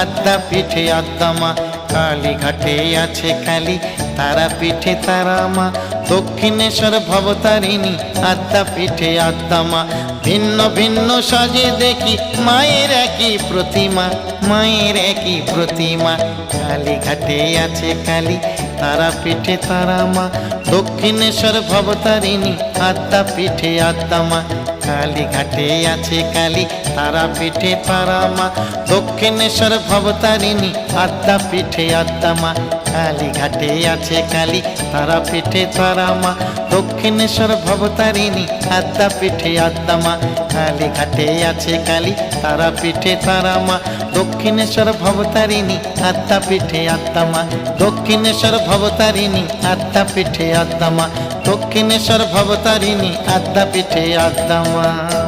আদ্যা পিঠে আদ্দামা কালী ঘাটে আছে কালী, তারা পিঠে তারা মা, দক্ষিণেশ্বর ভবতারিণী আদ্যা পিঠে আদ্দামা ভিন্ন ভিন্ন সাজে দেখি মায়ের একই প্রতিমা, মায়ের একই প্রতিমা, কালী ঘাটে আছে কালী তারা পিঠে তারা মা, দক্ষিণেশ্বর ভবতারিণী, আত্মা পিঠে আদ্দামা কালী ঘাটে আছে কালী, তারা পিঠে তারা মা, দক্ষিণেশ্বর ভবতারিণী, আত্মা পিঠে আত্মা মা। কালী ঘাটে আছে কালী, তারা পিঠে তারা মা। দক্ষিণেশ্বর ভবতারিণী, আদ্যা পিঠে আদ্যা মা। কালী ঘাটে আছে কালী, তারা পিঠে তারা মা। দক্ষিণেশ্বর ভবতারিণী, আদ্যা পিঠে আদ্যা মা। দক্ষিণেশ্বর ভবতারিণী, আদ্যা পিঠে আদ্যা মা। দক্ষিণেশ্বর ভবতারিণী, আদ্যা পিঠে আদ্যা মা।